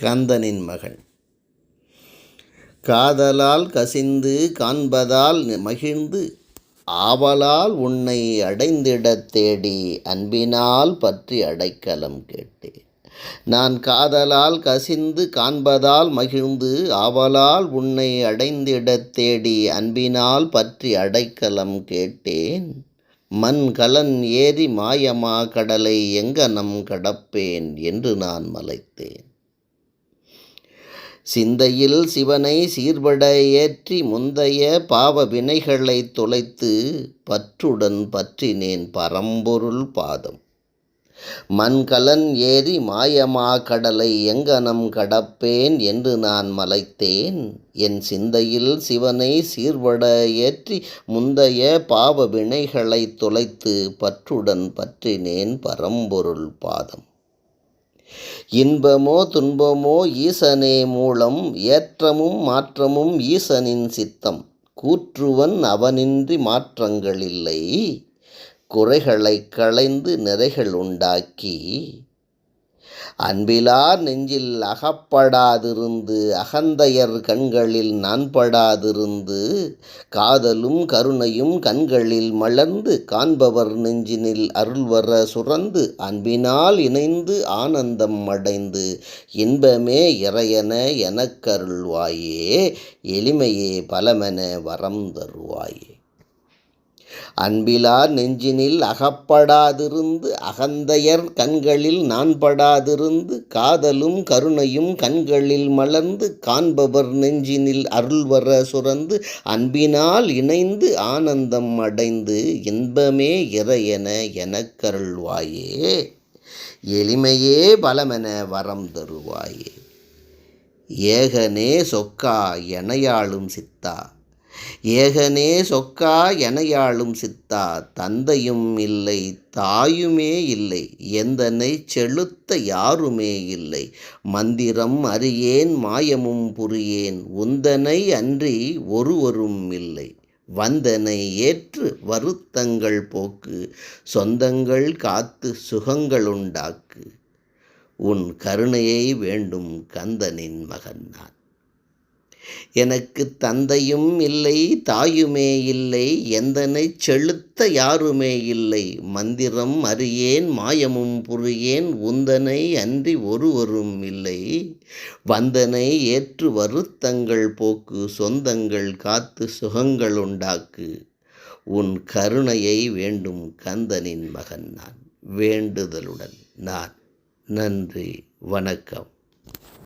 கந்தனின் மகள். காதலால் கசிந்து காண்பதால் மகிழ்ந்து ஆவலால் உன்னை அடைந்திடத் தேடி அன்பினால் பற்றி அடைக்கலம் கேட்டேன். நான் காதலால் கசிந்து காண்பதால் மகிழ்ந்து ஆவலால் உன்னை அடைந்திடத் தேடி அன்பினால் பற்றி அடைக்கலம் கேட்டேன். மண் கலன் ஏறி மாயமா கடலை எங்கனம் கடப்பேன் என்று நான் மலைத்தேன். சிந்தையில் சிவனை சீர்பட ஏற்றி முந்தைய பாவ வினைகளை தொலைத்து பற்றுடன் பற்றினேன் பரம்பொருள் பாதம். மண்கலன் ஏறி மாயமா கடலை எங்கனம் கடப்பேன் என்று நான் மலைத்தேன். என் சிந்தையில் சிவனை சீர்வட ஏற்றி முந்தைய பாவ வினைகளை தொலைத்து பற்றுடன் பற்றினேன் பரம்பொருள் பாதம். இன்பமோ துன்பமோ ஈசனே மூலம் ஏற்றமும் மாற்றமும் ஈசனின் சித்தம். கூற்றுவன் அவனின்றி மாற்றங்கள் இல்லை. குறைகளை களைந்து நிறைகள் உண்டாக்கி அன்பிலார் நெஞ்சில் அகப்படாதிருந்து அகந்தையர் கண்களில் நான்படாதிருந்து காதலும் கருணையும் கண்களில் மலர்ந்து காண்பவர் நெஞ்சினில் அருள்வர சுரந்து அன்பினால் இணைந்து ஆனந்தம் அடைந்து இன்பமே இறையன எனக்கருள்வாயே எளிமையே பலமென வரம் தருவாயே. அன்பிலார் நெஞ்சினில் அகப்படாதிருந்து அகந்தையர் கண்களில் நான்படாதிருந்து காதலும் கருணையும் கண்களில் மலர்ந்து காண்பவர் நெஞ்சினில் அருள்வர சுரந்து அன்பினால் இணைந்து ஆனந்தம் அடைந்து இன்பமே இறையென எனக்கருள்வாயே. எளிமையே பலமென வரம் தருவாயே. ஏகனே சொக்கா எனையாளும் சித்தா. ஏகனே சொக்கா எனையாளும் சித்தா தந்தையும் இல்லை தாயுமே இல்லை எந்தனை செலுத்த யாருமே இல்லை. மந்திரம் அறியேன் மாயமும் புரியேன் உந்தனை அன்றி ஒருவரும் இல்லை. வந்தனை ஏற்று வருத்தங்கள் போக்கு சொந்தங்கள் காத்து சுகங்களுண்டாக்கு உன் கருணையை வேண்டும் கந்தனின் மகன் நான். எனக்கு தந்தையும் இல்லை தாயுமே இல்லை எந்தனை செலுத்த யாருமே இல்லை. மந்திரம் அறியேன் மாயமும் புரியேன் உந்தனை அன்றி ஒருவரும் இல்லை. வந்தனை ஏற்று வருத்தங்கள் போக்கு சொந்தங்கள் காத்து சுகங்கள் உண்டாக்கு. உன் கருணையை வேண்டும் கந்தனின் மகன் நான். வேண்டுதலுடன் நான். நன்றி வணக்கம்.